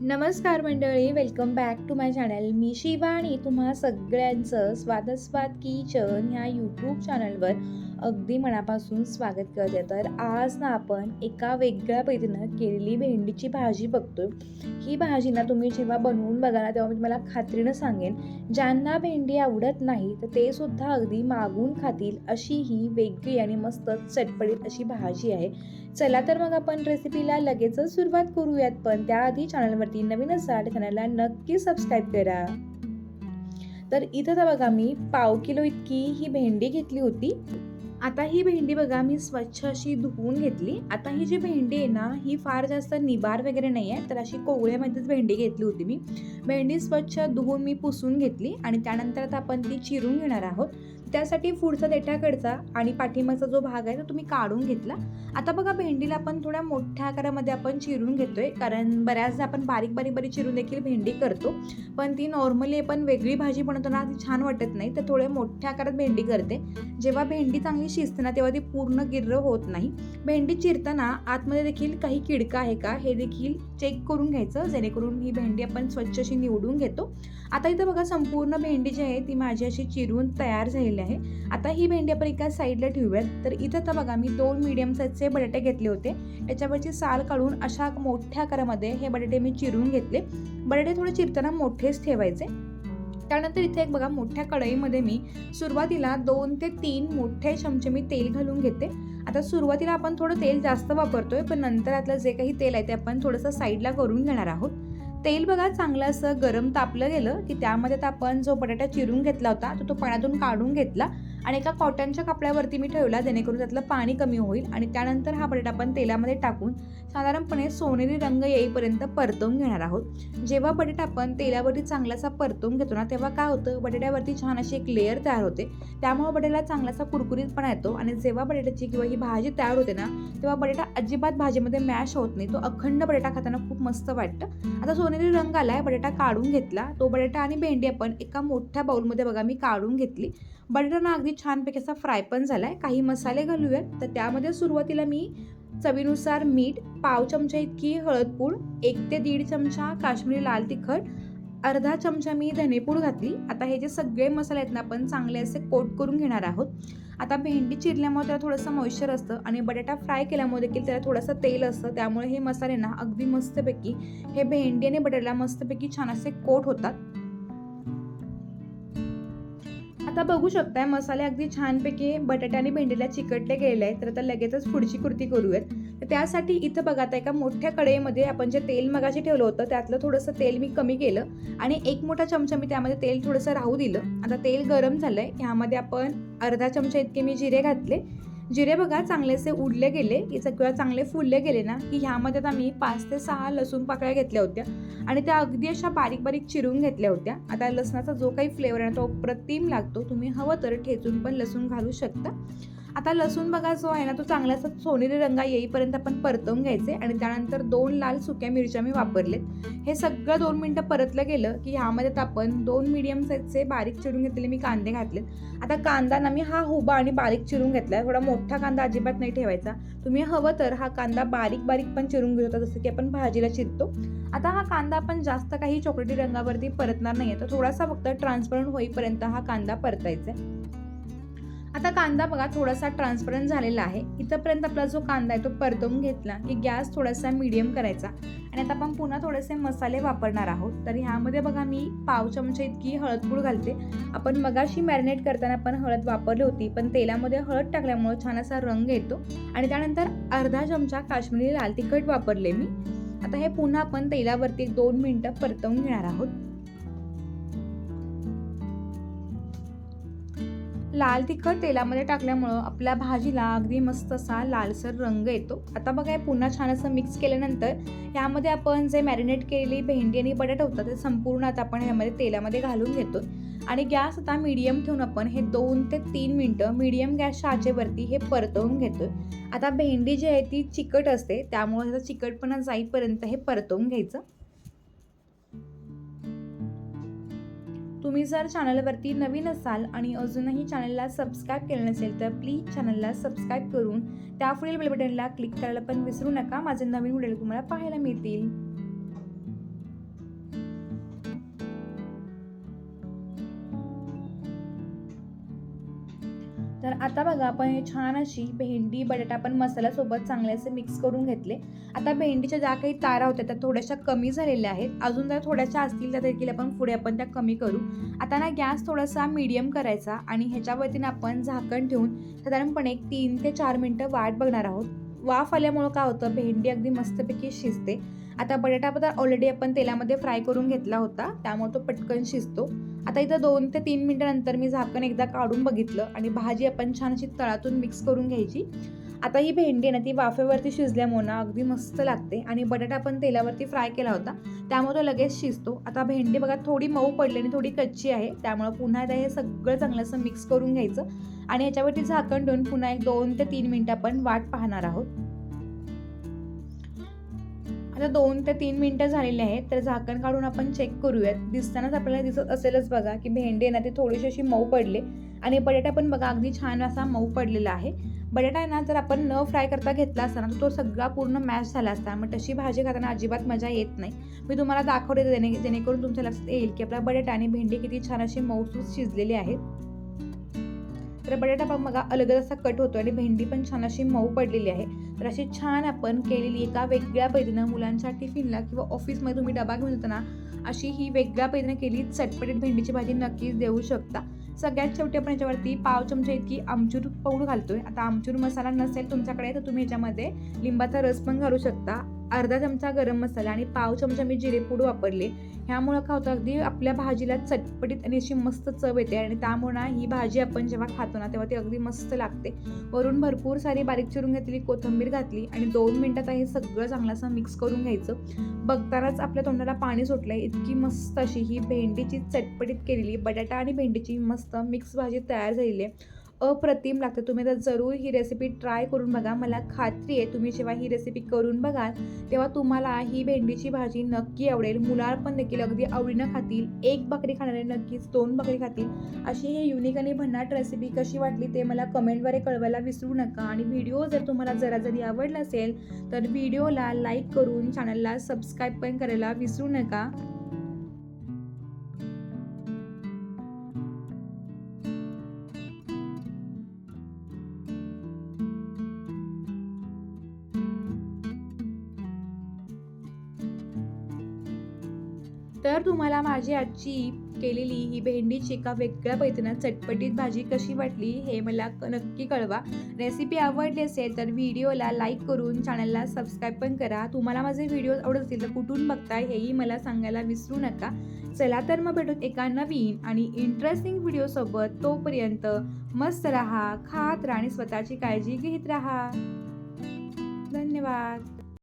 नमस्कार मंडळी welcome back to my channel मी शिवा आणि तुम्हा सगळ्यांचं स्वादस्वाद किचन ह्या यूट्यूब चॅनलवर अगदी मनापासून स्वागत करते. तर आज ना आपण एका वेगळ्या पद्धतीनं केलेली भेंडीची भाजी बघतो ही भाजी ना तुम्ही जेव्हा बनवून बघा ना तेव्हा मी तुम्हाला खात्रीनं सांगेन. ज्यांना भेंडी आवडत नाही तर ते सुद्धा अगदी मागून खातील अशी ही वेगळी आणि मस्त चटपटीत अशी भाजी आहे. चला तर मग आपण रेसिपीला लगेचच सुरुवात करूयात पण त्याआधी चॅनलवरती नवीन असाल चॅनलला नक्की सबस्क्राईब करा. तर इथं तर बघा मी पाव किलो इतकी ही भेंडी घेतली होती. आता ही भेंडी बघा मी स्वच्छ अशी धुवून घेतली. आता ही जी भेंडी आहे ना ही फार जास्त निबार वगैरे नाही आहे तर अशी कोवळ्यामध्येच भेंडी घेतली होती मी. भेंडी स्वच्छ धुवून मी पुसून घेतली आणि त्यानंतर आता आपण ती चिरून घेणार आहोत. त्यासाठी पुढचा देठाकडचा आणि पाठीमागचा जो भाग आहे तो तुम्ही काढून घेतला. आता बघा भेंडीला आपण थोड्या मोठ्या आकारामध्ये आपण चिरून घेतोय. कारण बऱ्याचदा आपण बारीक बारीक बारीक चिरून देखील भेंडी करतो. पण ती नॉर्मली आपण वेगळी भाजी बनवतो ना ती छान वाटत नाही. तर थोड्या मोठ्या आकारात भेंडी करते. जेव्हा भेंडी चांगली शिजते ना तेव्हा ती पूर्ण गिर्र होत नाही. भेंडी चिरताना आतमध्ये देखील काही किडका आहे का हे देखील चेक करून घ्यायचं. जेणेकरून ही भेंडी आपण स्वच्छ अशी निवडून घेतो. आता इथं बघा संपूर्ण भेंडी जी आहे ती माझी अशी चिरून तयार झालेली आहे. आता ही भेंडी आपण एका साईडला ठेवूयात. तर इथं तर बघा मी दोन मिडियम साईजचे बटाटे घेतले होते. त्याच्यावरची साल काढून अशा मोठ्या आकारामध्ये हे बटाटे मी चिरून घेतले. बटाटे थोडे चिरताना मोठेच ठेवायचे. त्यानंतर इथे एक बघा मोठ्या कढईमध्ये मी सुरुवातीला दोन ते तीन मोठे चमचे मी तेल घालून घेते. आता सुरुवातीला आपण थोडं तेल जास्त वापरतोय पण नंतर आतलं जे काही तेल आहे ते आपण थोडंसं साईडला करून घेणार आहोत. तेल बघा चांगलं असं गरम तापलं गेलं की त्यामध्ये आपण जो बटाटा चिरून घेतला होता तो तो पाण्यातून काढून घेतला. आणि एका कॉटनच्या कपड्यावरती मी ठेवला जेणेकरून त्यातलं पाणी कमी होईल. आणि त्यानंतर हा बटाटा आपण तेलामध्ये टाकून साधारणपणे सोनेरी रंग येईपर्यंत परतवून घेणार आहोत. जेव्हा बटाटा आपण तेलावरती चांगलासा परतवून घेतो ना तेव्हा काय होतं? बटाट्यावरती छान अशी एक लेअर तयार होते. त्यामुळे बटाट्याला चांगलासा कुरकुरीतपणा येतो आणि जेव्हा बटाट्याची किंवा ही भाजी तयार होते ना तेव्हा बटाटा अजिबात भाजीमध्ये मॅश होत नाही. तो अखंड बटाटा खाताना खूप मस्त वाटतं. आता सोनेरी रंग आलाय बटाटा काढून घेतला. तो बटाटा आणि भेंडी आपण एका मोठ्या बाउलमध्ये बघा मी काढून घेतली. बटाटा ना अगदी छानपैकी असा फ्राय पण आहे काही मसाले घालूयात. तर त्यामध्ये सुरुवातीला मी चवीनुसार मीठ पाव चमचा इतकी हळदपूड एक ते दीड चमचा काश्मीरी लाल तिखट अर्धा चमचा मी धनेपूड घातली. आता हे जे सगळे मसाले आहेत ना आपण चांगले असे कोट करून घेणार आहोत. आता भेंडी चिरल्यामुळे त्याला थोडंसं मॉइश्चर असतं आणि बटाटा फ्राय केल्यामुळे देखील त्याला थोडंसं तेल असतं. त्यामुळे हे मसाले ना अगदी मस्तपैकी हे भेंडी आणि बटाट्याला मस्तपैकी छान असे कोट होतात. आता बघू शकताय मसाले अगदी छानपैकी बटाटे आणि भेंडीला चिकटले गेले आहेत. तर आता लगेचच पुढची कृती करूयात. तर त्यासाठी इथं बघा आता एका मोठ्या कढईमध्ये आपण जे तेल मगाशी ठेवलं होतं त्यातलं थोडंसं तेल मी कमी केलं आणि एक मोठा चमचा मी त्यामध्ये तेल थोडंसं राहू दिलं. आता तेल गरम झालंय. ह्यामध्ये आपण अर्धा चमचा इतके मी जिरे घातले. जिरे बघा चांगलेसे उडले गेले की चांगले फुलले गेले ना की ह्यामध्ये आता मी पाच ते सहा लसूण पाकळ्या घेतल्या होत्या. आणि त्या अगदी अशा बारीक बारीक चिरून घेतल्या होत्या. आता लसणाचा जो काही फ्लेवर आहे तो प्रतिम लागतो. तुम्ही हवं तर ठेचून पण लसूण घालू शकता. आता लसूण बघा जो आहे ना तो चांगलासा सोनेरी रंगा येईपर्यंत आपण परतवून घ्यायचे आणि त्यानंतर दोन लाल सुक्या मिरच्या मी वापरलेत. हे सगळं दोन मिनटं परतलं गेलं की ह्यामध्ये आपण दोन मिडियम साईजचे बारीक चिरून घेतलेले मी कांदे घातलेत. आता कांदा ना मी हा हुबा आणि बारीक चिरून घेतला थोडा मोठा कांदा अजिबात नाही ठेवायचा. तुम्ही हवं तर हा कांदा बारीक बारीक पण चिरून घेऊ शकता जसं की आपण भाजीला चिरतो. आता हा कांदा आपण जास्त काही चॉकलेटी रंगावरती परतणार नाही तर थोडासा फक्त ट्रान्सपरंट होईपर्यंत हा कांदा परतायचा आहे. आता कांदा बघा थोडासा ट्रान्सपरंट झालेला आहे. इथंपर्यंत आपला जो कांदा आहे तो परतवून घेतला. की गॅस थोडासा मीडियम करायचा. आणि आता आपण पुन्हा थोडेसे मसाले वापरणार आहोत. तर ह्यामध्ये बघा मी पाव चमचे इतकी हळदपूड घालते. आपण मगाशी मॅरिनेट करताना पण हळद वापरली होती. पण तेलामध्ये हळद टाकल्यामुळे छान असा रंग येतो. आणि त्यानंतर अर्धा चमचा काश्मीरी लाल तिखट वापरले मी. आता हे पुन्हा आपण तेलावरती एक दोन मिनटं परतवून घेणार आहोत. लाल तिखट तेलामध्ये टाकल्यामुळं आपल्या भाजीला अगदी मस्त असा लालसर रंग येतो. आता बघा पुन्हा छान असं मिक्स केल्यानंतर यामध्ये आपण जे मॅरिनेट केलेली भेंडी आणि बटाटा होता ते संपूर्ण आता आपण ह्यामध्ये तेलामध्ये घालून घेतो आणि गॅस आता मीडियम ठेवून आपण हे दोन ते तीन मिनटं मीडियम गॅसच्या आचेवरती हे परतवून घेतो आता भेंडी जी आहे ती चिकट असते त्यामुळे त्याचा चिकटपणा जाईपर्यंत हे परतवून घ्यायचं. तुम्ही जर चॅनलवरती नवीन असाल आणि अजूनही चॅनलला सबस्क्राईब केलं नसेल तर प्लीज चॅनलला सबस्क्राईब करून त्या पुढील बेल बटनला क्लिक करायला पण विसरू नका. माझे नवीन व्हिडिओ तुम्हाला पाहायला मिळतील. तर आता बघा आपण हे छान अशी भेंडी बटाटा पण मसाल्यासोबत चांगले असे मिक्स करून घेतले. आता भेंडीच्या ज्या काही तारा होत्या त्या थोड्याशा कमी झालेल्या आहेत. अजून जर थोड्याशा असतील तर देखील आपण पुढे आपण त्या कमी करू. आता ना गॅस थोडासा मीडियम करायचा आणि ह्याच्यावरती आपण झाकण ठेवून साधारणपणे एक तीन ते चार मिनटं वाट बघणार आहोत. वाफ आल्यामुळं काय होतं भेंडी अगदी मस्तपैकी शिजते. आता बटाटा पदार्थ ऑलरेडी आपण तेलामध्ये फ्राय करून घेतला होता त्यामुळे तो पटकन शिजतो. आता इथं दोन ते तीन मिनटानंतर मी झाकण एकदा काढून बघितलं आणि भाजी आपण छान अशी तळातून मिक्स करून घ्यायची. आता ही भेंडी आहे ना ती वाफेवरती शिजल्यामुळं ना अगदी मस्त लागते. आणि बटाटा पण तेलावरती फ्राय केला होता. त्यामुळे तो लगेच शिजतो. आता भेंडी बघा थोडी मऊ पडली आणि थोडी कच्ची आहे. त्यामुळं पुन्हा एकदा हे सगळं चांगलं असं मिक्स करून घ्यायचं. आणि ह्याच्यावरती झाकण ठेवून पुन्हा एक दोन ते तीन मिनटं आपण वाट पाहणार आहोत. आता दोन ते तीन मिनटं झालेली आहेत तर झाकण काढून आपण चेक करूयात. दिसतानाच आपल्याला दिसत असेलच बघा की भेंडी आहे ना ती थोडीशी अशी मऊ पडले. आणि बटाटा पण बघा अगदी छान असा मऊ पडलेला आहे. बटाटा आहे ना जर आपण न फ्राय करता घेतला असता ना तर तो सगळा पूर्ण मॅश झाला असता. मग तशी भाजी खाताना अजिबात मजा येत नाही. मी तुम्हाला दाखवते जेणे जेणेकरून तुमच्या लक्षात येईल की आपला बटाटा आणि भेंडी किती छान अशी मौसूस शिजलेली आहेत तर बटाटा पण बघा अलगद असा कट होतो आणि भेंडी पण छान अशी मऊ पडलेली आहे. तर अशी छान आपण केलेली एका वेगळ्या पद्धतीनं मुलांच्या टिफिनला किंवा ऑफिसमध्ये तुम्ही डबा घेऊन जाताना अशी ही वेगळ्या पद्धतीने केली चटपटीत भेंडीची भाजी नक्कीच देऊ शकता. सगळ्यात शेवटी आपण याच्यावरती पाव चमचे इतकी आमचूर पावडर घालतोय. आता आमचूर मसाला नसेल तुमच्याकडे तर तुम्ही याच्यामध्ये लिंबाचा रस पण घालू शकता. अर्धा चमचा गरम मसाला आणि पाव चमचा मी जिरेपूड वापरले. ह्यामुळं काय होतं अगदी आपल्या भाजीला चटपटीत आणि अशी मस्त चव येते आणि त्यामुळं ना ही भाजी आपण जेव्हा खातो ना तेव्हा ती अगदी मस्त लागते. वरून भरपूर सारी बारीक चिरून घेतलेली कोथिंबीर घातली आणि दोन मिनटात हे सगळं चांगलं असं मिक्स करून घ्यायचं. बघतानाच आपल्या तोंडाला पाणी सुटलं इतकी मस्त अशी ही भेंडीची चटपटीत केलेली बटाटा आणि भेंडीची मस्त मिक्स भाजी तयार झालेली आहे. अप्रतिम लागते. तुम्ही तर जरूर ही रेसिपी ट्राय करून बघा. मला खात्री आहे तुम्ही जेव्हा ही रेसिपी करून बघाल तेव्हा तुम्हाला ही भेंडीची भाजी नक्की आवडेल. मुलाळ पण देखील अगदी आवडीनं खातील. एक बकरी खाणारे नक्कीच दोन बकरी खातील. अशी ही युनिक आणि भन्नाट रेसिपी कशी वाटली ते मला कमेंटद्वारे कळवायला विसरू नका. आणि व्हिडिओ जर तुम्हाला जरा जरी आवडला असेल तर व्हिडिओला लाईक करून चॅनलला सबस्क्राईब पण करायला विसरू नका. तर तुम्हाला माझी आजी केलेली ही भेंडीची एका वेगळ्या पैतनात चटपटीत भाजी कशी वाटली हे मला नक्की कळवा. रेसिपी आवडली असेल तर व्हिडिओला लाईक करून चॅनलला सबस्क्राईब पण करा. तुम्हाला माझे व्हिडिओ आवडत असतील तर कुठून बघताय हेही मला सांगायला विसरू नका. चला तर मग भेटून एका नवीन आणि इंटरेस्टिंग व्हिडिओसोबत तोपर्यंत मस्त राहा खात राहा आणि स्वतःची काळजी घेत राहा. धन्यवाद.